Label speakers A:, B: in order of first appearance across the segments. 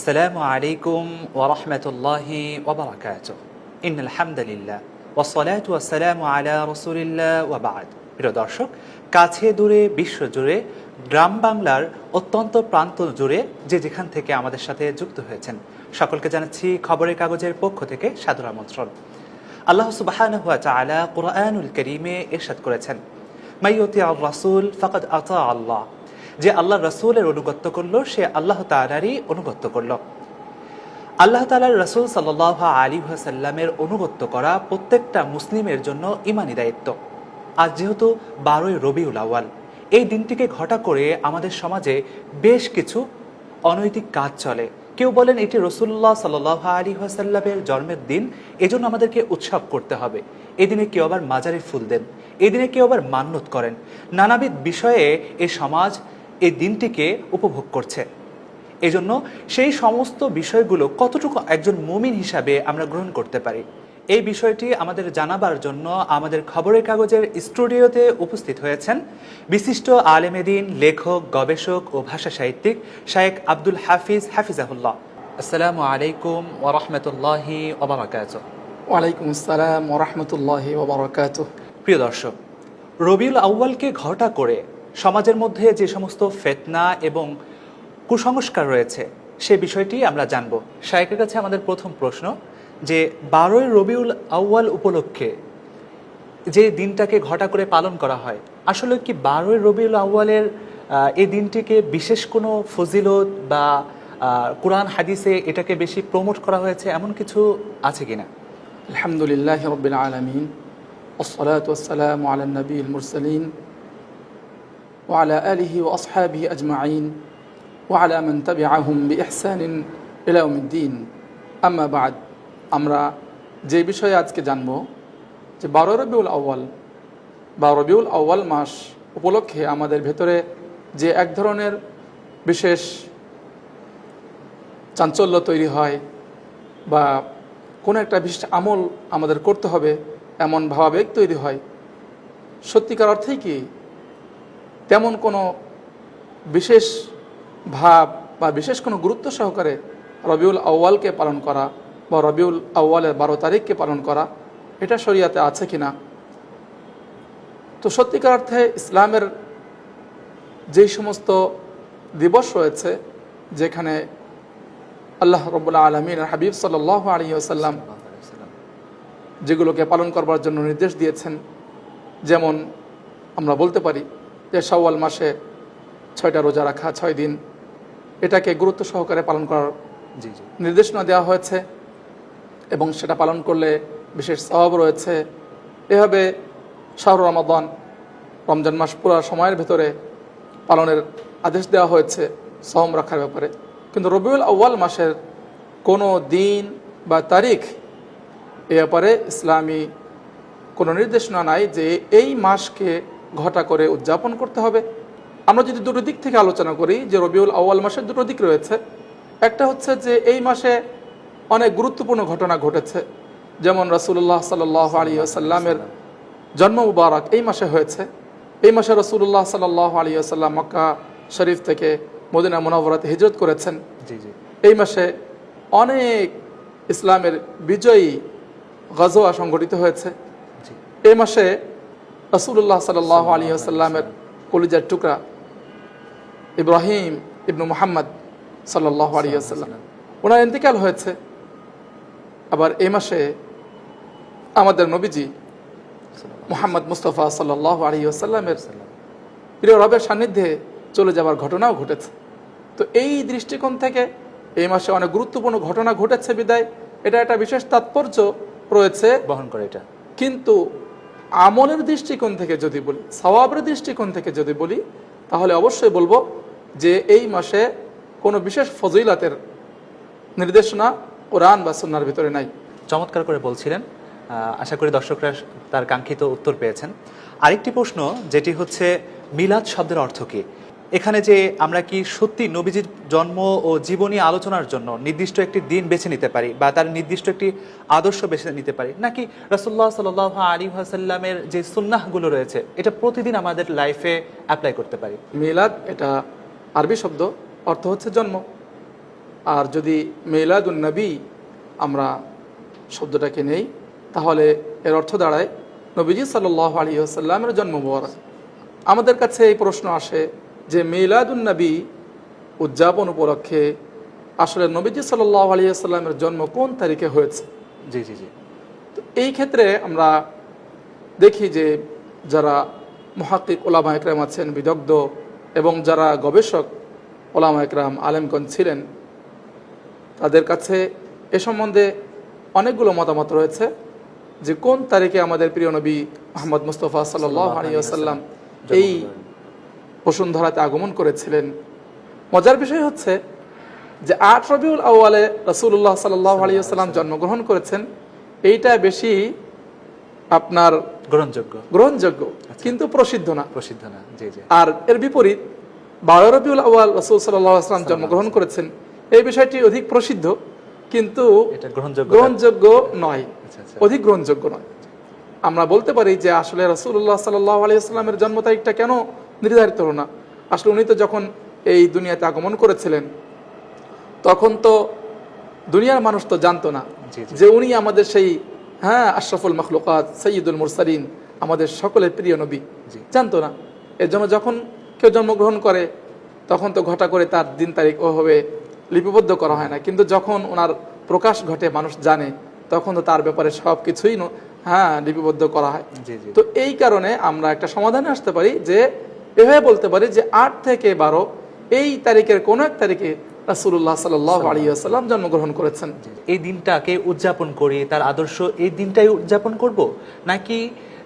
A: আসসালামু আলাইকুম ওরহমতুল্লাহি ওবরাকাত ইন আলহামদুলিল্লাহ ওসলাত ওয়াসালাম আলা রসুলিল্লাহ ওবাদ প্রিয় দর্শক, কাছে দূরে বিশ্বজুড়ে গ্রাম বাংলার অত্যন্ত প্রান্ত জুড়ে যে যেখান থেকে আমাদের সাথে যুক্ত হয়েছেন, সকলকে জানাচ্ছি খবরের কাগজের পক্ষ থেকে সাদর আমন্ত্রণ। আল্লাহ সুবাহান হুয়া চালা কোরআনুল করিমে এরশাদ করেছেন, মাইয়তি আল রাসুল ফকত আতা আল্লাহ। যে আল্লাহ রাসূলের অনুগত্য করল, সে আল্লাহ তাআলারই অনুগত্য করল। আল্লাহ তালার রসুল সাল্লাহ আলী সাল্লামের অনুগত্য করা প্রত্যেকটা মুসলিমের জন্য ইমানি দায়িত্ব। আজ যেহেতু বারোই রবিউল আওয়াল এই দিনটিকে ঘটা করে আমাদের সমাজে বেশ কিছু অনৈতিক কাজ চলে। কেউ বলেন এটি রসুল্লাহ সাল্লাহ আলী সাল্লামের জন্মের দিন, এজন্য আমাদেরকে উৎসব করতে হবে। এদিনে কেউ আবার মাজারে ফুল দেন, এদিনে কেউ আবার মান্যত করেন। নানাবিধ বিষয়ে এ সমাজ এই দিনটিকে উপভোগ করছে। এজন্য সেই সমস্ত বিষয়গুলো কতটুকু একজন মুমিন হিসাবে আমরা গ্রহণ করতে পারি এই বিষয়টি আমাদের জানাবার জন্য আমাদের খবরের কাগজের স্টুডিওতে উপস্থিত হয়েছেন বিশিষ্ট আলেমেদিন লেখক গবেষক ও ভাষা সাহিত্যিক শায়েক আব্দুল হাফিজ হাফিজাহুল্লাহ। আসসালামু আলাইকুম ওরহমতুল্লাহি ওবরাকাত
B: ওয়ালাইকুম আসসালাম ওরহমতুল্লাহ ওবরাকাত
A: প্রিয় দর্শক রবিউল আউ্বালকে ঘটা করে সমাজের মধ্যে যে সমস্ত ফেতনা এবং কুসংস্কার রয়েছে, সে বিষয়টি আমরা জানব। শায়েকের কাছে আমাদের প্রথম প্রশ্ন যে, বারোই রবিউল আউয়াল উপলক্ষে যে দিনটাকে ঘটা করে পালন করা হয়, আসলে কি বারোই রবিউল আউয়ালের এই দিনটিকে বিশেষ কোনো ফজিলত বা কোরআন হাদিসে এটাকে বেশি প্রমোট করা হয়েছে, এমন কিছু আছে কি না
B: আলহামদুলিল্লাহ রবিল আলমিন ওসলাতাম আলানবী মুরসালিন وعلى آله وأصحابه أجمعين وعلى من تبعهم بإحسان إلى يوم الدين أما بعد আমরা যে বিষয়ে আজকে জানব যে বারো রবিউল আউ্য়াল বা রবিউল আউ্য়াল মাস উপলক্ষে আমাদের ভেতরে যে এক ধরনের বিশেষ চাঞ্চল্য তৈরি হয় বা কোনো একটা বিশেষ আমল আমাদের করতে হবে এমন ভাবাবেগ তৈরি হয় সত্যিকার অর্থেই কি তেমন কোনো বিশেষ ভাব বা বিশেষ কোনো গুরুত্ব সহকারে রবিউল আউ্য়ালকে পালন করা বা রবিউল আউ্য়ালের বারো তারিখকে পালন করা, এটা শরিয়াতে আছে কি না তো সত্যিকার অর্থে ইসলামের যেই সমস্ত দিবস রয়েছে, যেখানে আল্লাহ রবুল্লা আলমিন হাবিব সাল্লাহ আলী আসাল্লাম যেগুলোকে পালন করবার জন্য নির্দেশ দিয়েছেন, যেমন আমরা বলতে পারি যে সওয়াল মাসে ছয়টা রোজা রাখা ছয় দিন। এটাকে গুরুত্ব সহকারে পালন করার
A: জি জি।
B: নির্দেশনা দেওয়া হয়েছে এবং সেটা পালন করলে বিশেষ স্বভাব রয়েছে। এভাবে শাহর রমাদান রমজান মাস পুরো সময়ের ভেতরে পালনের আদেশ দেওয়া হয়েছে সহম রাখার ব্যাপারে। কিন্তু রবিউল আউ্য়াল মাসের কোনো দিন বা তারিখ এ ব্যাপারে ইসলামী কোনো নির্দেশনা নাই যে এই মাসকে ঘটা করে উদযাপন করতে হবে। আমরা যদি দুটো দিক থেকে আলোচনা করি যে রবিউল আউ্য়াল মাসের দুটো দিক রয়েছে একটা হচ্ছে যে এই মাসে অনেক গুরুত্বপূর্ণ ঘটনা ঘটেছে। যেমন রাসুল্লাহ সাল আলী আসাল্লামের জন্ম মুবারক এই মাসে হয়েছে। এই মাসে রসুল্লাহ সাল আলী আসাল্লাম মক্কা শরীফ থেকে মদিনা মোনাবরাতে হিজরত করেছেন।
A: জি জি।
B: এই মাসে অনেক ইসলামের বিজয়ী গজোয়া সংগঠিত হয়েছে। এই মাসে রসুল্লাহ সাল আলী আসাল্লামের কলিজার টুকরা ইব্রাহিম ইবনু মোহাম্মদ সাল্লাহ আলী আসাল্লাম ওনার ইন্তেকাল হয়েছে। আবার এই মাসে আমাদের নবীজি মোহাম্মদ মুস্তফা সাল্লাহ আলী আসাল্লামের প্রিয় রবের সান্নিধ্যে চলে যাওয়ার ঘটনাও ঘটেছে। তো এই দৃষ্টিকোণ থেকে এই মাসে অনেক গুরুত্বপূর্ণ ঘটনা ঘটেছে বিদায়। এটা একটা বিশেষ তাৎপর্য রয়েছে।
A: বহন করে এটা।
B: কিন্তু আমলের দৃষ্টিকোণ থেকে যদি বলি, সওয়াবের দৃষ্টিকোণ থেকে যদি বলি, তাহলে অবশ্যই বলব যে এই মাসে কোনো বিশেষ ফজিলাতের নির্দেশনা কোরআন বা সন্ন্যার ভিতরে নাই।
A: চমৎকার করে বলছিলেন। আশা করি দর্শকরা তার কাঙ্ক্ষিত উত্তর পেয়েছেন। আরেকটি প্রশ্ন, যেটি হচ্ছে মিলাদ শব্দের অর্থ কি? এখানে যে আমরা কি সত্যি নবীজির জন্ম ও জীবনী আলোচনার জন্য নির্দিষ্ট একটি দিন বেছে নিতে পারি বা তার নির্দিষ্ট একটি আদর্শ বেছে নিতে পারি? নাকি রাসুল্লাহ সাল আলী সাল্লামের যে সুন্নাহগুলো রয়েছে, এটা প্রতিদিন আমাদের লাইফে অ্যাপ্লাই করতে পারি?
B: মিলাদ, এটা আরবি শব্দ, অর্থ হচ্ছে জন্ম। আর যদি মেলাদুন নবী আমরা শব্দটাকে নেই, তাহলে এর অর্থ দাঁড়ায় নবীজি সাল্লাহ আলী আসাল্লামের জন্ম মোবারক। আমাদের কাছে এই প্রশ্ন আসে যে মিলাদুন নবী উদযাপন উপলক্ষে আসলে নবীজি সাল্লাহ আলী আসাল্লামের জন্ম কোন তারিখে হয়েছে?
A: জি জি জি।
B: তো এই ক্ষেত্রে আমরা দেখি যে যারা মহাকিক ওলামা একরাম আছেন বিদগ্ধ এবং যারা গবেষক ওলামা একরাম আলেমগঞ্জ ছিলেন তাদের কাছে এ সম্বন্ধে অনেকগুলো মতামত রয়েছে যে কোন তারিখে আমাদের প্রিয় নবী মোহাম্মদ মুস্তফা সাল্লাহ আলী আসাল্লাম এই বসুন্ধরাতে আগমন করেছিলেন। মজার বিষয় হচ্ছে যে আট রবিউল আউয়ালে রসুল্লাহ সাল্লাহ জন্মগ্রহণ করেছেন। এইটা বেশি আপনার
A: গ্রহণযোগ্য।
B: গ্রহণযোগ্য কিন্তু প্রসিদ্ধ না।
A: প্রসিদ্ধ না জি জি।
B: আর এর বিপরীত বারো রবিউল আউয়াল রসুল সাল্লাহ আসলাম জন্মগ্রহণ করেছেন। এই বিষয়টি অধিক প্রসিদ্ধ কিন্তু
A: গ্রহণযোগ্য
B: নয়।
A: আচ্ছা আচ্ছা।
B: অধিক গ্রহণযোগ্য নয়। আমরা বলতে পারি যে আসলে রসুল্লাহ সাল্লাহ আলিয়াল্লামের জন্ম তারিখটা কেন নির্ধারিত হলো না আসলে উনি তো যখন এই দুনিয়াতে আগমন করেছিলেন তখন তো দুনিয়ার মানুষ তো জানতো না। যে উনি আমাদের সেই হ্যাঁ আশরাফুল মখলুকাত সৈয়দুল মুরসালিন আমাদের সকলের প্রিয় নবী।
A: জি।
B: জানতো না। এর জন্য যখন কেউ জন্মগ্রহণ করে তখন তো ঘটা করে তার দিন তারিখ ওভাবে লিপিবদ্ধ করা হয় না। কিন্তু যখন ওনার প্রকাশ ঘটে মানুষ জানে তখন তো তার ব্যাপারে সব কিছুই ন- হ্যাঁ লিপিবদ্ধ করা হয়।
A: জি জি।
B: তো এই কারণে আমরা একটা সমাধানে আসতে পারি যে এভাবে বলতে পারি যে আট থেকে বারো এই তারিখের কোনো এক তারিখে রাসুল্লাহ সাল্লাহ জন্মগ্রহণ করেছেন।
A: এই দিনটাকে উদযাপন করি তার আদর্শ এই দিনটাই উদযাপন করব? নাকি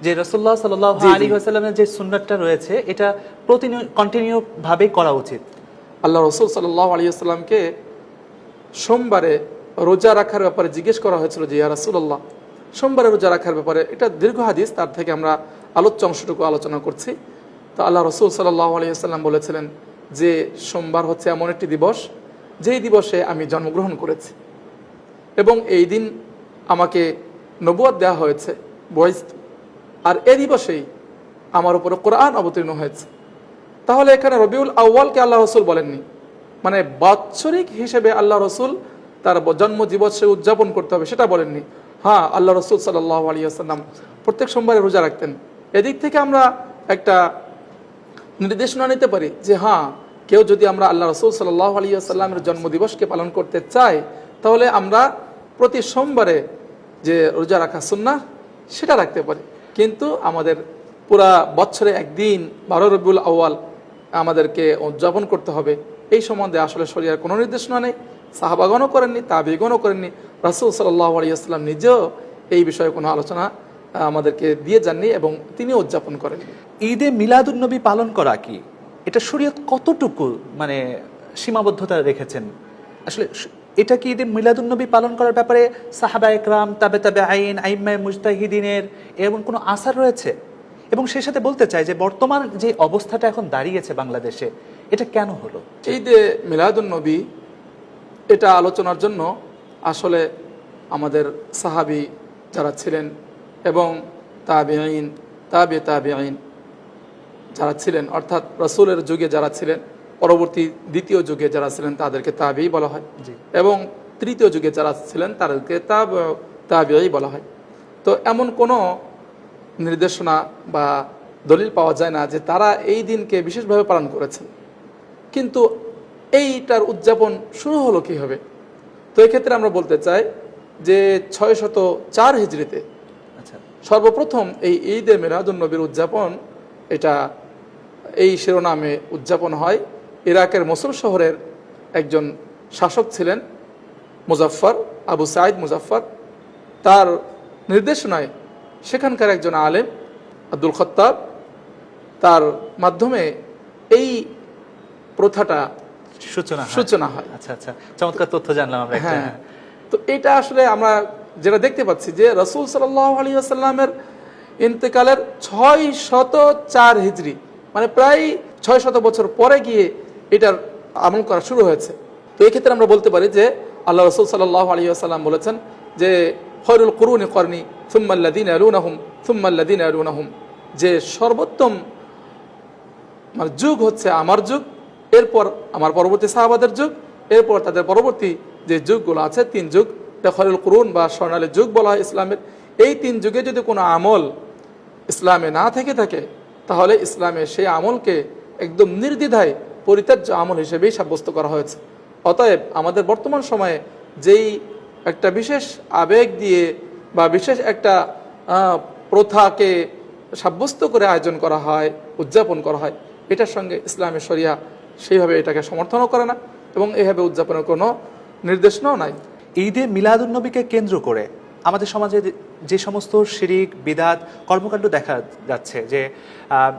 A: যে রসল্লাহ সাল্লাহ। আলী যে সুন্নাতটা রয়েছে এটা প্রতিনিয়ত কন্টিনিউ ভাবে করা উচিত?
B: আল্লাহ রসুল সাল্লাহ আলী সোমবারে রোজা রাখার ব্যাপারে জিজ্ঞেস করা হয়েছিল যে ইয়া রাসুল্লাহ সোমবারে রোজা রাখার ব্যাপারে এটা দীর্ঘ হাদিস তার থেকে আমরা আলোচ্য অংশটুকু আলোচনা করছি। তো আল্লাহ রসুল সাল্লাহ আলী আসাল্লাম বলেছিলেন যে সোমবার হচ্ছে এমন একটি দিবস, যেই দিবসে আমি জন্মগ্রহণ করেছি। এবং এই দিন আমাকে নবুয়াদ দেওয়া হয়েছে বয়স আর এ দিবসেই আমার উপরে কোরআন অবতীর্ণ হয়েছে। তাহলে এখানে রবিউল আউ্বালকে আল্লাহ রসুল বলেননি। মানে বাৎসরিক হিসেবে আল্লাহ রসুল তার জন্ম দিবসে উদযাপন করতে হবে, সেটা বলেননি। হ্যাঁ আল্লাহ রসুল সাল্লাহ আলী আসাল্লাম প্রত্যেক সোমবারে রোজা রাখতেন। এদিক থেকে আমরা একটা নির্দেশনা নিতে পারি যে হ্যাঁ কেউ যদি আমরা আল্লাহ রসুল সাল্লাহ আলী জন্মদিবসকে পালন করতে চাই, তাহলে আমরা প্রতি সোমবারে যে রোজা রাখা সুন্না সেটা রাখতে পারি। কিন্তু আমাদের পুরা বছরে একদিন বারো রবিউল আউয়াল আমাদেরকে উদযাপন করতে হবে। এই সম্বন্ধে আসলে শরীরের কোনো নির্দেশনা নেই, সাহাবাগণও করেননি, তাবিগণও করেননি। রাসুল সাল্লাহ আলী আসসালাম নিজেও এই বিষয়ে কোনো আলোচনা আমাদেরকে দিয়ে যাননি এবং তিনিও উদযাপন করেন।
A: ঈদে মিলাদুন নবী পালন করা কি? এটা শরীয়ত কতটুকু মানে সীমাবদ্ধতা রেখেছেন? আসলে এটা কি ঈদে মিলাদুন নবী পালন করার ব্যাপারে সাহাবা একরাম তাবে তাবে আইন আইম্মায় মুজতাহিদিনের এমন কোনো আসার রয়েছে? এবং সেই সাথে বলতে চাই যে বর্তমান যে অবস্থাটা এখন দাঁড়িয়েছে বাংলাদেশে এটা কেন হলো?
B: ঈদে মিলাদুন নবী এটা আলোচনার জন্য আসলে আমাদের সাহাবি যারা ছিলেন এবং তাবে আইন তাবে তাবে আইন যারা ছিলেন অর্থাৎ রসুলের যুগে যারা ছিলেন পরবর্তী দ্বিতীয় যুগে যারা ছিলেন তাদেরকে তাবেই বলা হয় এবং তৃতীয় যুগে যারা ছিলেন তাদেরকে তাব তাবেই বলা হয়। তো এমন কোনো নির্দেশনা বা দলিল পাওয়া যায় না যে তারা এই দিনকে বিশেষভাবে পালন করেছেন। কিন্তু এইটার উদযাপন শুরু হলো কীভাবে? তো এক্ষেত্রে আমরা বলতে চাই যে ছয় শত চার হিজড়িতে সর্বপ্রথম এই ঈদে মেরাদুন নবীর উদযাপন এটা এই শিরোনামে উদযাপন হয়। ইরাকের মসুল শহরের একজন শাসক ছিলেন মুজাফফর আবু সাইদ মুজাফফর। তার নির্দেশনায় সেখানকার একজন আলেম আব্দুল খত্তাব তার মাধ্যমে এই প্রথাটা
A: সূচনা
B: সূচনা হয়।
A: আচ্ছা আচ্ছা। চমৎকার তথ্য জানলাম আমরা
B: হ্যাঁ। তো এটা আসলে আমরা যেটা দেখতে পাচ্ছি যে রসুল সাল্লাহ আলী আসাল্লামের ইন্তেকালের ছয় শত চার হিজড়ি মানে প্রায় ছয় শত বছর পরে গিয়ে এটার আমল করা শুরু হয়েছে। তো এই ক্ষেত্রে আমরা বলতে পারি যে আল্লাহ রসুল সাল্লাহ আলী আসাল্লাম বলেছেন যে ফয়রুল করুনি করনি সুম্মাল্লাদিন আলুনাহুম সুম্মাল্লাদিন আলুনাহুম যে সর্বোত্তম মানে যুগ হচ্ছে আমার যুগ, এরপর আমার পরবর্তী সাহাবাদের যুগ, এরপর তাদের পরবর্তী যে যুগগুলো আছে, তিন যুগ খরুল করুন বা স্বর্ণালী যুগ বলা হয় ইসলামের, এই তিন যুগে যদি কোনো আমল ইসলামে না থেকে থাকে, তাহলে ইসলামে সেই আমলকে একদম নির্দ্বিধায় পরিত্যাজ্য আমল হিসেবেই সাব্যস্ত করা হয়েছে। অতএব আমাদের বর্তমান সময়ে যেই একটা বিশেষ আবেগ দিয়ে বা বিশেষ একটা প্রথাকে সাব্যস্ত করে আয়োজন করা হয়, উদযাপন করা হয়, এটার সঙ্গে ইসলামের শরিয়া সেইভাবে এটাকে সমর্থনও করে না এবং এভাবে উদযাপনের কোনো নির্দেশনাও নাই।
A: ঈদে মিলাদুন্নবীকে কেন্দ্র করে আমাদের সমাজে যে- সমস্ত শিরিক, বিদাত কর্মকাণ্ড দেখা যাচ্ছে যে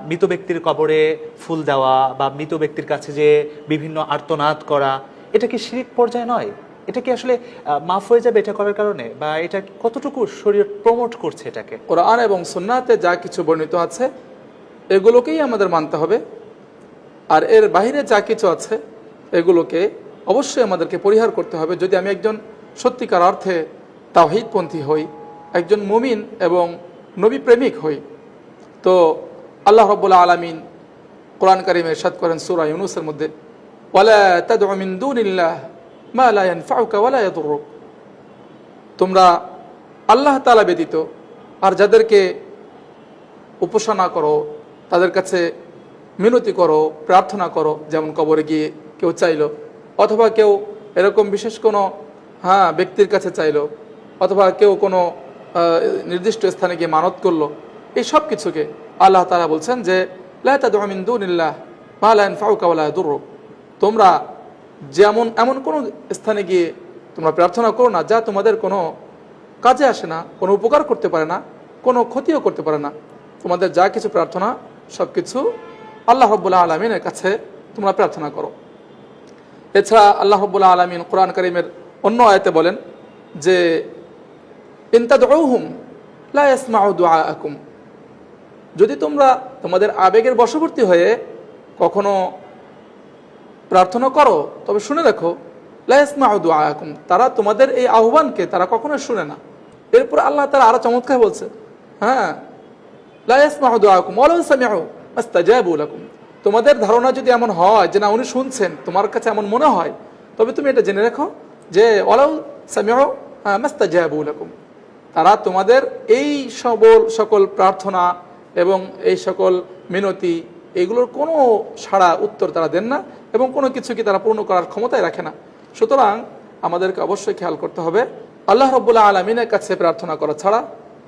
A: মৃত ব্যক্তির কবরে ফুল দেওয়া বা মৃত ব্যক্তির কাছে যে বিভিন্ন আর্তনাদ করা, এটা কি শিরিক পর্যায়ে নয়? এটা কি আসলে মাফ হয়ে যাবে এটা করার কারণে? বা এটা কতটুকু শরীর প্রমোট করছে এটাকে?
B: কোরআন এবং সুন্নাতে যা কিছু বর্ণিত আছে, এগুলোকেই আমাদের মানতে হবে। আর এর বাইরে যা কিছু আছে, এগুলোকে অবশ্যই আমাদেরকে পরিহার করতে হবে। যদি আমি একজন সত্যিকার অর্থে তাহিদপন্থী হই, একজন মুমিন এবং নবী প্রেমিক হই। তো আল্লাহ রব্বুল্লা আলমিন কোরআন কারিমে সাদ করেন সুরা ইউনুসের মধ্যে, ওয়ালা তোমরা আল্লাহ তালা ব্যতীত আর যাদেরকে উপাসনা করো, তাদের কাছে মিনতি করো, প্রার্থনা করো, যেমন কবরে গিয়ে কেউ চাইলো, অথবা কেউ এরকম বিশেষ কোনো হ্যাঁ ব্যক্তির কাছে চাইলো, অথবা কেউ কোনো নির্দিষ্ট স্থানে গিয়ে মানত করল, এই সব কিছুকে আল্লাহ তালা বলছেন যে তোমরা যেমন, এমন কোনো স্থানে গিয়ে তোমরা প্রার্থনা করো না, যা তোমাদের কোনো কাজে আসে না, কোনো উপকার করতে পারে না, কোনো ক্ষতিও করতে পারে না। তোমাদের যা কিছু প্রার্থনা, সব কিছু আল্লাহ রব্বুল্লাহ আলমিনের কাছে তোমরা প্রার্থনা করো। এছাড়া আল্লাহ রব্বুল্লাহ আলমিন কোরআন করিমের অন্য আয়তে বলেন যে যদি তোমরা তোমাদের আবেগের বশবর্তী হয়ে কখনো প্রার্থনা করো, তবে শুনে দেখো লাইসমাউদুআকুম তারা তোমাদের এই আহ্বানকে তারা কখনো শুনে না। এরপর আল্লাহ তারা আরও চমৎকার বলছে হ্যাঁ তোমাদের ধারণা যদি এমন হয় যে, না, উনি শুনছেন, তোমার কাছে এমন মনে হয়, তবে তুমি এটা জেনে রাখো যে লাকুম। তারা তোমাদের এই সবল, সকল প্রার্থনা এবং এই সকল মিনতি, এগুলোর কোনো সাড়া, উত্তর তারা দেন না এবং কোনো কিছুকে তারা পূর্ণ করার ক্ষমতায় রাখে না। সুতরাং আমাদেরকে অবশ্যই খেয়াল করতে হবে, আল্লাহ রব্বুল্লাহ আলমিনের কাছে প্রার্থনা করা ছাড়া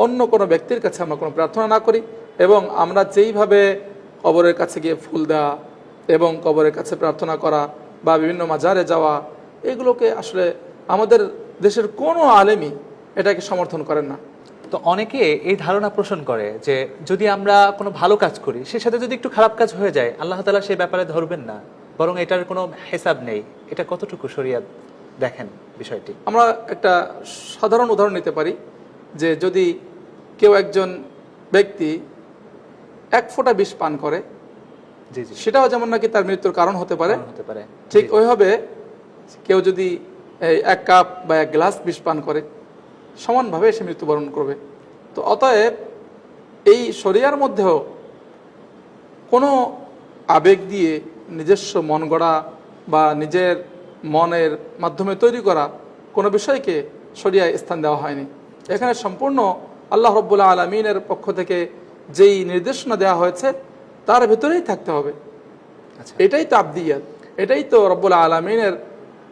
B: অন্য কোনো ব্যক্তির কাছে আমরা কোনো প্রার্থনা না করি এবং আমরা যেইভাবে কবরের কাছে গিয়ে ফুল দেওয়া এবং কবরের কাছে প্রার্থনা করা বা বিভিন্ন মাজারে যাওয়া এগুলোকে আসলে আমাদের দেশের কোনো আলেমই এটাকে সমর্থন করেন না।
A: তো অনেকে এই ধারণা পোষণ করে যে যদি আমরা কোনো ভালো কাজ করি সে সাথে যদি একটু খারাপ কাজ হয়ে যায় আল্লাহ তালা সেই ব্যাপারে ধরবেন না। বরং এটার কোনো হিসাব নেই। এটা কতটুকু শরিয়াত দেখেন বিষয়টি?
B: আমরা একটা সাধারণ উদাহরণ নিতে পারি যে যদি কেউ একজন ব্যক্তি এক ফোঁটা বিষ পান করে
A: জি জি।
B: সেটাও যেমন নাকি তার মৃত্যুর কারণ হতে পারে
A: কারণ হতে পারে।
B: ঠিক ওইভাবে কেউ যদি এক কাপ বা এক গ্লাস বিষ পান করে সমানভাবে সে মৃত্যুবরণ করবে। তো অতএব এই শরিয়ার মধ্যেও কোনো আবেগ দিয়ে নিজস্ব মন গড়া বা নিজের মনের মাধ্যমে তৈরি করা কোনো বিষয়কে শরিয়ায় স্থান দেওয়া হয়নি। এখানে সম্পূর্ণ আল্লাহ রব্বুল্লাহ আলমিনের পক্ষ থেকে যেই নির্দেশনা দেওয়া হয়েছে তার ভেতরেই থাকতে হবে।
A: আচ্ছা।
B: এটাই তো আবদিয়াত। এটাই তো রব্বুল আলমিনের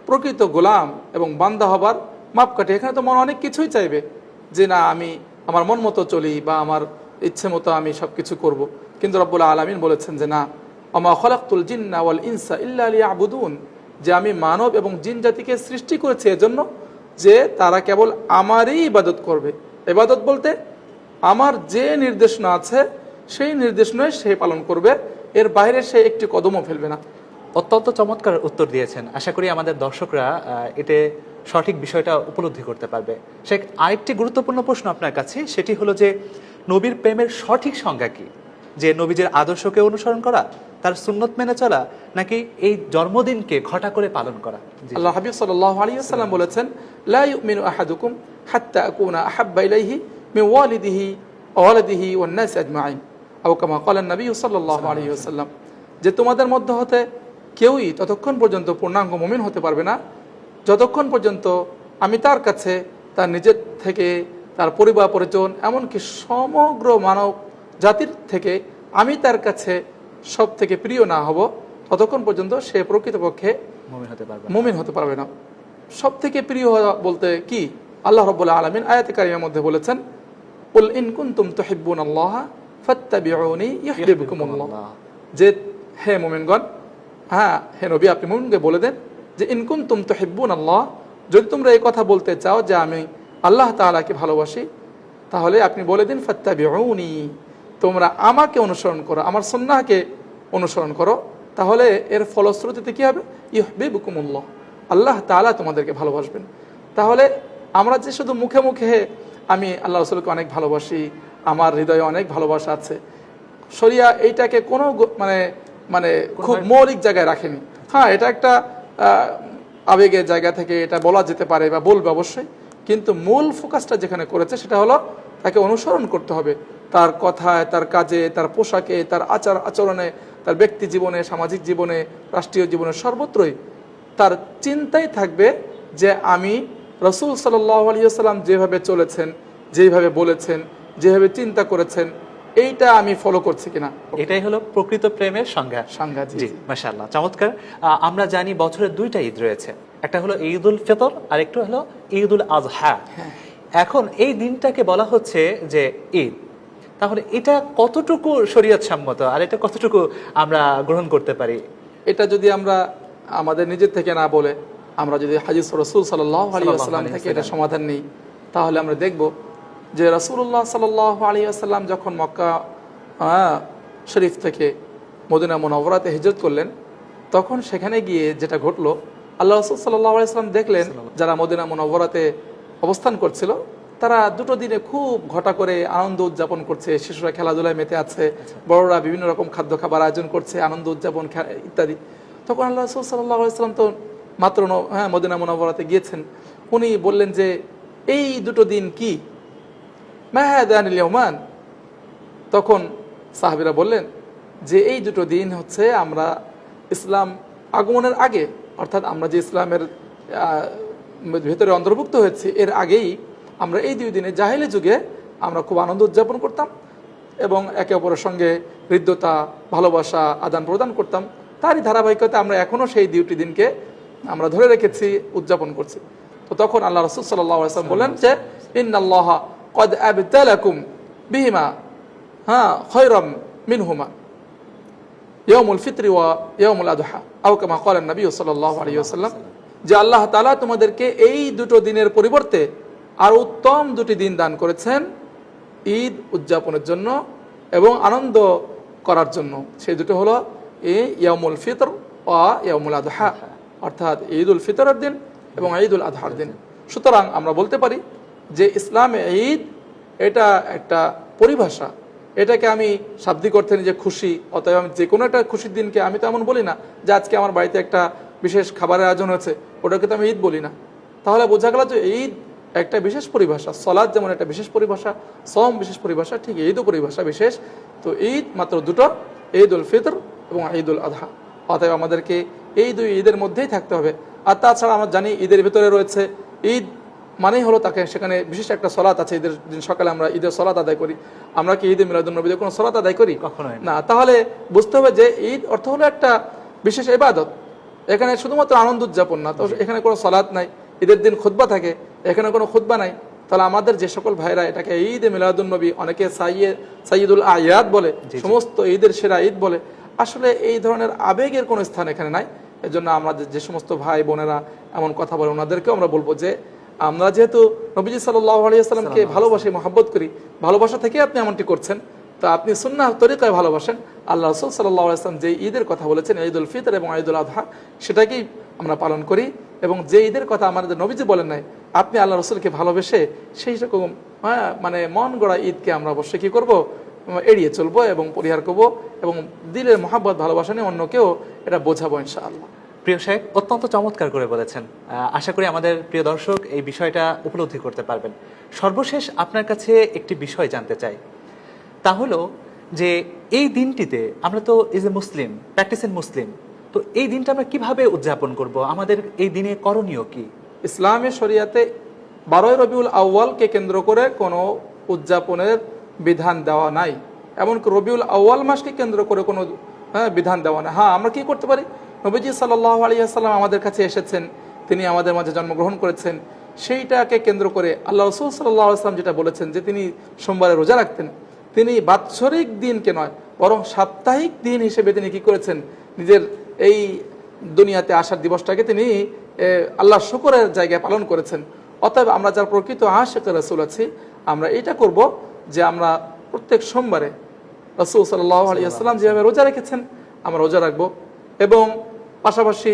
B: প্রকৃত গোলাম এবং বান্দা হবার মাপকাঠি। এখানে তো মন অনেক কিছুই চাইবে যে না, আমি আমার মন মতো চলি বা আমার ইচ্ছে মতো আমি সব কিছু করব। কিন্তু রব্বুল আলমিন বলেছেন যে না আমা খলাকুল জিন্না ওয়াল ইনসা ইল্লা আলী আবুদুন যে আমি মানব এবং জিন জাতিকে সৃষ্টি করেছি এজন্য যে তারা কেবল আমারই ইবাদত করবে। ইবাদত বলতে আমার যে নির্দেশনা আছে, সেই নির্দেশনায় সে পালন করবে। এর বাইরে সে একটি কদমও ফেলবে না।
A: অত্যন্ত চমৎকার উত্তর দিয়েছেন। আশা করি আমাদের দর্শকরা এতে সঠিক বিষয়টা উপলব্ধি করতে পারবে। সে আরেকটি গুরুত্বপূর্ণ প্রশ্ন আপনার কাছে, সেটি হলো যে, নবীর প্রেমের সঠিক সংজ্ঞা কি? যে নবীজের আদর্শকে অনুসরণ করা, তার সুন্নত মেনে চলা, নাকি এই জন্মদিনকে ঘটা করে পালন করা?
B: আল্লাহ হাবিব সাল্লাল্লাহু আলাইহি ওয়াসাল্লাম বলেছেন, লা ইউমিনু আহাদুকুম হাত্তা আকুনা আহাব্বা ইলাইহি মিন ওয়ালিদিহি ওয়া ওয়ালাদিহি ওয়ান নাস আজমাইন। আও কামা ক্বালা নবী সাল্লাল্লাহু আলাইহি ওয়াসাল্লাম, যে তোমাদের মধ্যে হতে কেউই ততক্ষণ পর্যন্ত পূর্ণাঙ্গ মুমিন হতে পারবে না। যতক্ষণ পর্যন্ত আমি তার কাছে তার নিজের থেকে তার পরিবার পরিজন এমনকি সমগ্র মানব জাতির থেকে আমি তার কাছে সব থেকে প্রিয় না হব ততক্ষণ পর্যন্ত সে প্রকৃতপক্ষে
A: মুমিন হতে পারবে
B: মুমিন হতে পারবে না। সব থেকে প্রিয় হওয়া বলতে কি? আল্লাহ রব্বুল্লাহ আলমিন আয়াত কারিমের মধ্যে বলেছেন উল ইন কুনতুম তুহিব্বুন আল্লাহ ফাত্তাবিউনি যে হে মুমিনগণ হ্যাঁ হে নবী, আপনি মুমিনকে বলে দেন যে ইনকুন তুম তো হেব্বুন আল্লাহ যদি তোমরা এই কথা বলতে চাও যে, আমি আল্লাহ তাআলাকে ভালোবাসি তাহলে আপনি বলে দিন, ফাত্তাবিউনি তোমরা আমাকে অনুসরণ করো, আমার সন্ন্যাহকে অনুসরণ করো। তাহলে এর ফলশ্রুতিতে কী হবে? ইহবিবুকুমুল্লাহ আল্লাহ তাআলা তোমাদেরকে ভালোবাসবেন। তাহলে আমরা যে শুধু মুখে মুখে আমি আল্লাহ রসুলকে অনেক ভালোবাসি, আমার হৃদয়ে অনেক ভালোবাসা আছে, শরিয়া এইটাকে কোনো মানে মানে খুব মৌলিক জায়গায় রাখেনি। হ্যাঁ এটা একটা আবেগের জায়গা থেকে এটা বলা যেতে পারে বা বলবে অবশ্যই। কিন্তু মূল ফোকাসটা যেখানে করেছে সেটা হলো তাকে অনুসরণ করতে হবে। তার কথায় তার কাজে তার পোশাকে তার আচার আচরণে তার ব্যক্তি জীবনে সামাজিক জীবনে রাষ্ট্রীয় জীবনে সর্বত্রই তার চিন্তাই থাকবে যে আমি রসুল সাল্লাম যেভাবে চলেছেন যেভাবে বলেছেন যেভাবে চিন্তা করেছেন এইটা আমি ফলো করছি কিনা?
A: এটাই হলো প্রকৃত প্রেমের সংজ্ঞা।
B: সংজ্ঞা, জি।
A: মাশাআল্লাহ চমৎকার। আমরা জানি বছরের দুইটা ঈদ রয়েছে। একটা হলো ঈদ উল ফিতর আর একটু হলো ঈদ উল আজহা।
B: হ্যাঁ।
A: এখন এই দিনটাকে বলা হচ্ছে যে ঈদ। তাহলে এটা কতটুকু শরীয়ত সম্মত আর এটা কতটুকু আমরা গ্রহণ করতে পারি?
B: এটা যদি আমরা আমাদের নিজের থেকে না বলে আমরা যদি হাজিস রসুল সাল্লাহ আলী আসসালাম থেকে এটা সমাধান নেই তাহলে আমরা দেখব যে রসুল্লাহ সাল্লাহ আলী আসাল্লাম যখন মক্কা আহ, শরীফ থেকে মদিনা মোনাবরাতে হিজরত করলেন তখন সেখানে গিয়ে যেটা ঘটলো আল্লাহ রসুল সাল্লাহ আলাইসাল্লাম দেখলেন যারা মদিনা মোনাবরাতে অবস্থান করছিল তারা দুটো দিনে খুব ঘটা করে আনন্দ উদযাপন করছে শিশুরা খেলাধুলায় মেতে আছে বড়রা বিভিন্ন রকম খাদ্য খাবার আয়োজন করছে আনন্দ উদযাপন ইত্যাদি। তখন আল্লাহ রসুল সাল্লাহ আলাইসাল্লাম তো মাত্র হ্যাঁ মদিনা মোনাবরাতে গিয়েছেন। উনি বললেন যে এই দুটো দিন কি মাহাদান ইয়মান তখন সাহাবিরা বললেন, যে এই দুটো দিন হচ্ছে আমরা ইসলাম আগমনের আগে, অর্থাৎ আমরা যে ইসলামের ভেতরে অন্তর্ভুক্ত হয়েছি, এর আগেই আমরা এই দুই দিনে জাহেলি যুগে আমরা খুব আনন্দ উদযাপন করতাম এবং একে অপরের সঙ্গে হৃদ্যতা, ভালোবাসা, আদান প্রদান করতাম। তারই ধারাবাহিকতা আমরা এখনও সেই দুটি দিনকে আমরা ধরে রেখেছি, উদযাপন করছি। তো তখন আল্লাহ রসুল সাল্লাম বললেন যে, ইন্নাল্লাহ কদ আবতালাকুম বিহিমা হ্যাঁ খৈরম মিনহুমা ইয়মুল ফিত্রি ওয়া ইয়মুল আদহা আও কামা কলেন নবী সাল্লাল্লাহু আলাইহি ওয়াসাল্লাম যে আল্লাহ তাআলা তোমাদেরকে এই দুটো দিনের পরিবর্তে আর উত্তম দুটি দিন দান করেছেন ঈদ উদযাপনের জন্য এবং আনন্দ করার জন্য। সেই দুটো হলো এই ইয়ামুল ফিতর ও ইয়ামুল আদহা, অর্থাৎ ঈদ উল ফিতরের দিন এবং ঈদ উল আদহার দিন। সুতরাং আমরা বলতে পারি যে ইসলামে ঈদ, এটা একটা পরিভাষা। এটাকে আমি শাব্দিক অর্থে নিজে খুশি, অতএব আমি যে কোনো একটা খুশির দিনকে আমি তো এমন বলি না যে আজকে আমার বাড়িতে একটা বিশেষ খাবারের আয়োজন হয়েছে, ওটাকে তো আমি ঈদ বলি না। তাহলে বোঝা গেল যে ঈদ একটা বিশেষ পরিভাষা সলাদ যেমন একটা বিশেষ পরিভাষা সম বিশেষ পরিভাষা, ঠিক ঈদও পরিভাষা বিশেষ। তো ঈদ মাত্র দুটো ঈদ উল ফিতর এবং ঈদ উল আধা অতএব আমাদেরকে এই দুই ঈদের মধ্যেই থাকতে হবে। আর তাছাড়া আমরা জানি ঈদের ভিতরে রয়েছে ঈদ মানেই হলো তাকে সেখানে বিশেষ একটা সলাত আছে ঈদের দিন সকালে আমরা ঈদের সলাত আদায় করি। আমরা কি ঈদে মিলাদুল নবীদের কোনো সলাত আদায় করি?
A: কখনো না।
B: না তাহলে বুঝতে হবে যে ঈদ অর্থ হলো একটা বিশেষ ইবাদত। এখানে শুধুমাত্র আনন্দ উদযাপন না তো এখানে কোনো সলাৎ নাই ঈদের দিন খুতবা থাকে এখানে কোনো খুতবা নাই। তাহলে আমাদের যে সকল ভাইরা এটাকে ঈদ মিলাদুল নবী অনেকে সাইয়ে সাইয়দুল আয়াত বলে সমস্ত ঈদের সেরা ঈদ বলে আসলে এই ধরনের আবেগের কোনো স্থান এখানে নাই। এজন্য আমরা যে- যে সমস্ত ভাই বোনেরা এমন কথা বলে ওনাদেরকেও আমরা বলব যে আমরা যেহেতু নবীজি সাল্লাহ আলিয়াল্লামকে ভালোবাসি মহাব্বত করি ভালোবাসা থেকে আপনি এমনটি করছেন। তো আপনি সুন্নাহ তরিকায় ভালোবাসেন। আল্লাহ রসুল সাল্লাহ আসলাম যে ঈদের কথা বলেছেন ঈদ উল ফিতর এবং ঈদ উল আধহা সেটাকেই আমরা পালন করি এবং যে ঈদের কথা আমাদের নবীজি বলেন নাই আপনি আল্লাহ রসুলকে ভালোবেসে সেই রকম হ্যাঁ, মানে মন গড়া ঈদকে আমরা অবশ্যই কী করব? এড়িয়ে চলবো এবং পরিহার করব এবং দিলের মহাব্বত ভালোবাসা নিয়ে অন্যকেও এটা বোঝাবো ইনশাআল্লাহ।
A: প্রিয় সাহেব অত্যন্ত চমৎকার করে বলেছেন। আশা করি আমাদের প্রিয় দর্শক এই বিষয়টা উপলব্ধি করতে পারবেন। সর্বশেষ আপনার কাছে একটি বিষয় জানতে চাই। তা হলো যে এই দিনটিতে আমরা তো is a Muslim practice in Muslim তো এই দিনটা আমরা কীভাবে উদযাপন করব? আমাদের এই দিনে করণীয় কি?
B: ইসলামের শরিয়াতে বারোই রবিউল আউ্য়ালকে কেন্দ্র করে কোনো উদযাপনের বিধান দেওয়া নাই। এমনকি রবিউল আউ্য়াল মাসকে কেন্দ্র করে কোনো হ্যাঁ, বিধান দেওয়া নাই। হ্যাঁ আমরা কি করতে পারি? নবীজি সাল্লাহ আলিয়াল্লাম আমাদের কাছে এসেছেন, তিনি আমাদের মাঝে জন্মগ্রহণ করেছেন। সেইটাকে কেন্দ্র করে আল্লাহ রসুল সাল্লাহ আসলাম যেটা বলেছেন যে তিনি সোমবারে রোজা রাখতেন, তিনি বাৎসরিক দিনকে নয়, বরং সাপ্তাহিক দিন হিসেবে তিনি কি করেছেন, নিজের এই দুনিয়াতে আসার দিবসটাকে তিনি আল্লাহ শুকরের জায়গায় পালন করেছেন। অতএব আমরা যার প্রকৃত আশেখ রসুল আছি, আমরা এটা করব যে আমরা প্রত্যেক সোমবারে রসুল সাল্লাহ আলিয়াল্লাম যেভাবে রোজা রেখেছেন, আমরা রোজা রাখব এবং পাশাপাশি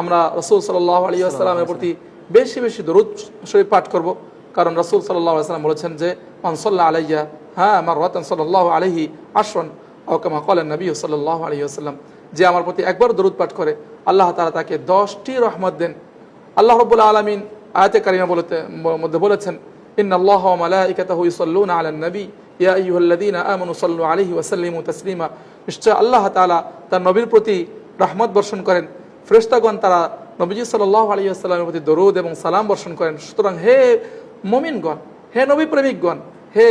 B: আমরা রসুল সাল্লাহ আলিয়াল্লামের প্রতি বেশি বেশি দরুদ শরীফ পাঠ করব। কারণ রসুল সাল্লাহ সাল্লাম বলেছেন যে মানসল্লাহ আলাইয়া হ্যাঁ আমার রতন সাল্লাহ আলহি আসন ওকামা কলেন নবী সাল্লাহ আলহি আসাল্লাম যে আমার প্রতি একবার দরুদ পাঠ করে আল্লাহ তালা তাকে দশটি রহমত দেন। আল্লাহ রবুল্লা আলমিন আয়াতে কারিমা বলতে মধ্যে বলেছেন ইন আল্লাহ মালাইকাতাহু ইউসাল্লুনা আলান নবী ইয়া আইয়ুহাল্লাযীনা আমানু সাল্লু আলাইহি ওয়া সাল্লিমু তাসলিমা নিশ্চয় আল্লাহ তাআলা তার নবীর প্রতি রহমত বর্ষণ করেন। ফেরেশতাগণ তারা নবীজি সাল্লাল্লাহু আলাইহি ওয়াসাল্লামের প্রতি দরুদ এবং সালাম বর্ষণ করেন। সুতরাং হে মুমিনগণ, হে নবী প্রেমিকগণ হে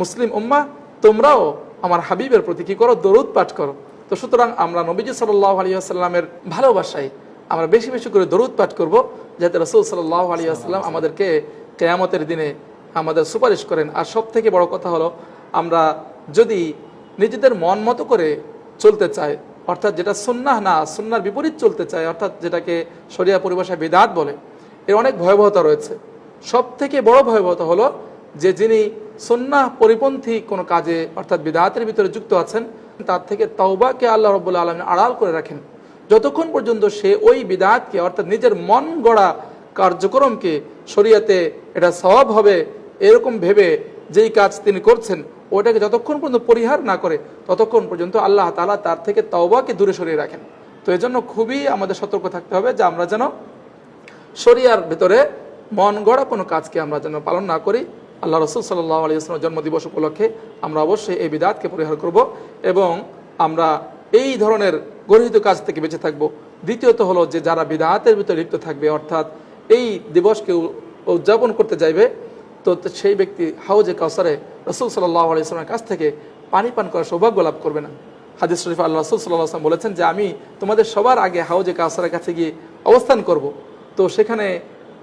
B: মুসলিম উম্মা, তোমরাও আমার হাবিবের প্রতি কী করো? দরুদ পাঠ করো। তো সুতরাং আমরা নবীজি সাল্লাল্লাহু আলাইহি ওয়াসাল্লামের ভালোবাসায় আমরা বেশি বেশি করে দরুদ পাঠ করব, যাতে রসুল সাল্লাহ আলী আসসালাম আমাদেরকে কেয়ামতের দিনে আমাদের সুপারিশ করেন। আর সব থেকে বড় কথা হলো, আমরা যদি নিজেদের মন মতো করে চলতে চাই অর্থাৎ যেটা সুন্নাহ না, সুন্নার বিপরীত চলতে চায়, অর্থাৎ যেটাকে শরিয়া পরিভাষায় বেদাত বলে, এর অনেক ভয়াবহতা রয়েছে। সব থেকে বড় ভয়াবহতা হলো যে যিনি সুন্নাহ পরিপন্থী কোনো কাজে, অর্থাৎ বিদাতের ভিতরে যুক্ত আছেন, তার থেকে তাওবাকে আল্লাহ রব্বুল্লা আলমিন আড়াল করে রাখেন। যতক্ষণ পর্যন্ত সে ওই বিদাতকে, অর্থাৎ নিজের মন গড়া কার্যক্রমকে শরিয়াতে এটা স্বভাব হবে, এরকম ভেবে যেই কাজ তিনি করছেন ওটাকে যতক্ষণ পর্যন্ত পরিহার না করে, ততক্ষণ পর্যন্ত আল্লাহ তালা তার থেকে তওবাকে দূরে সরিয়ে রাখেন। তো এজন্য খুবই আমাদের সতর্ক থাকতে হবে যে আমরা যেন শরিয়ার ভেতরে মন গড়া কোনো কাজকে আমরা যেন পালন না করি। আল্লাহ রসুল সাল্লাহ আলী ইসলামের জন্মদিবস উপলক্ষে আমরা অবশ্যই এই বিদাতকে পরিহার করব এবং আমরা এই ধরনের গর্হিত কাজ থেকে বেঁচে থাকব। দ্বিতীয়ত হলো যে যারা বিদাতের ভিতরে লিপ্ত থাকবে, অর্থাৎ এই দিবসকে উদযাপন করতে যাইবে তো সেই ব্যক্তি হাউজে কাউসারে রসুল সাল্লাহ আলী ইসলামের কাছ থেকে পানি পান করার সৌভাগ্য লাভ করবে না। হাদিস শরীফ আল্লাহ রসুল সাল্লাহ আসলাম বলেছেন যে আমি তোমাদের সবার আগে হাউজে কাউসারের কাছে গিয়ে অবস্থান করব। তো সেখানে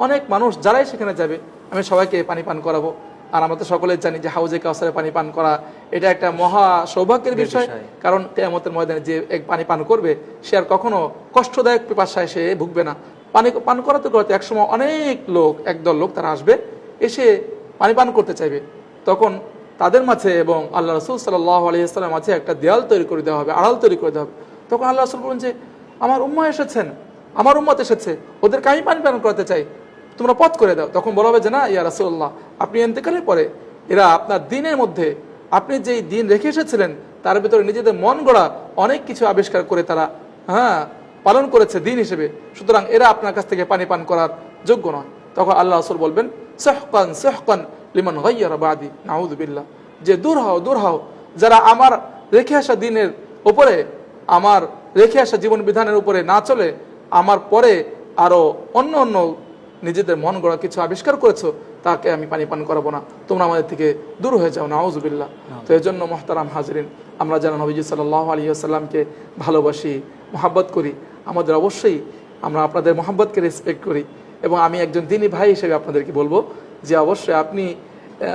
B: অনেক মানুষ যারাই সেখানে যাবে আমি সবাইকে পানি পান করাবো। আর আমরা তো সকলে জানি যে হাউজে কাউসারে পানি পান করা এটা একটা মহা সৌভাগ্যের বিষয়।
A: বিষয়।
B: কারণ কেয়ামতের ময়দানে যে এক পানি পান করবে সে আর কখনো কষ্টদায়ক পিপাসায় সে ভুগবে না। পানি পান করাতে করাতে একসময় অনেক লোক একদল লোক তারা আসবে। এসে পানি পান করতে চাইবে। তখন তাদের মাঝে এবং আল্লাহ রসুল সাল্লাহ আলহিহাস্লামের মাঝে একটা দেয়াল তৈরি করে দেওয়া হবে, আড়াল তৈরি করে দেওয়া হবে। তখন আল্লাহ রসুল বলুন যে, আমার উম্মা এসেছেন, আমার উম্মত এসেছে, ওদেরকে আমি পানি পান করাতে চাই, তোমরা পথ করে দাও। তখন বলা হবে যে, না, ইয়া রাসুল্লাহ আপনি এতেকালের পরে, এরা আপনার দিনের মধ্যে, আপনি যেই দিন রেখে এসেছিলেন, তার ভিতরে নিজেদের মন গড়া অনেক কিছু আবিষ্কার করে তারা হ্যাঁ পালন করেছে দিন হিসেবে। সুতরাং এরা আপনার কাছ থেকে পানি পান করার যোগ্য নয়। তখন আল্লাহ রসুল বলবেন সেহকান সেহকান লিমন গাইয়ার বাদি নাউদুবিল্লাহ যে দূর হও দূর হও। যারা আমার রেখে আসা দিনের উপরে আমার রেখে আসা জীবন বিধানের উপরে না চলে আমার পরে আরও অন্য অন্য নিজেদের মন গড়া কিছু আবিষ্কার করেছ তাকে আমি পানি পান করাবো না। তোমরা আমাদের থেকে দূর হয়ে যাও নাউজুবিল্লাহ তো এই জন্য মোহতারাম হাজরিন আমরা যেন নবীজি সাল্লাহ আলী আসাল্লামকে ভালোবাসি মহাব্বত করি আমাদের অবশ্যই আমরা আপনাদের মহাব্বতকে রেসপেক্ট করি। এবং আমি একজন দিনী ভাই হিসেবে আপনাদেরকে বলব যে অবশ্যই আপনি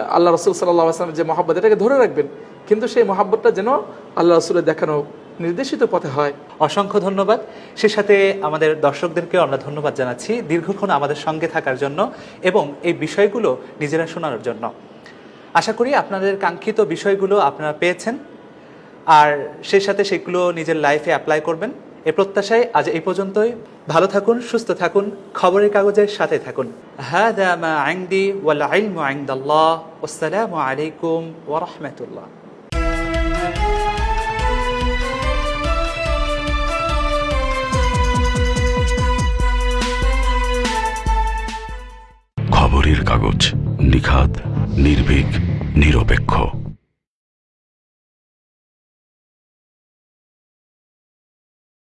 B: আল্লাহ রসুল সাল্লাহ আসলামের যে মহাব্বত, এটাকে ধরে রাখবেন। কিন্তু সেই মহাব্বতটা যেন আল্লাহ রসুলের দেখানো নির্দেশিত পথে হয়।
A: অসংখ্য ধন্যবাদ। সে সাথে আমাদের দর্শকদেরকেও আমরা ধন্যবাদ জানাচ্ছি দীর্ঘক্ষণ আমাদের সঙ্গে থাকার জন্য এবং এই বিষয়গুলো নিজেরা শোনার জন্য। আশা করি আপনাদের কাঙ্ক্ষিত বিষয়গুলো আপনারা পেয়েছেন। আর সেই সাথে সেগুলো নিজের লাইফে অ্যাপ্লাই করবেন। এ প্রত্যাশায় আজ এই পর্যন্তই। ভালো থাকুন, সুস্থ থাকুন, খবরের কাগজের সাথে থাকুন। হাদা মা আইন্দি ওয়াল ইলমু ইনদাল্লাহ আসসালামু আলাইকুম ওয়া রাহমাতুল্লাহ।
C: খবরের কাগজ নিখাত নির্ভীক, নিরপেক্ষ।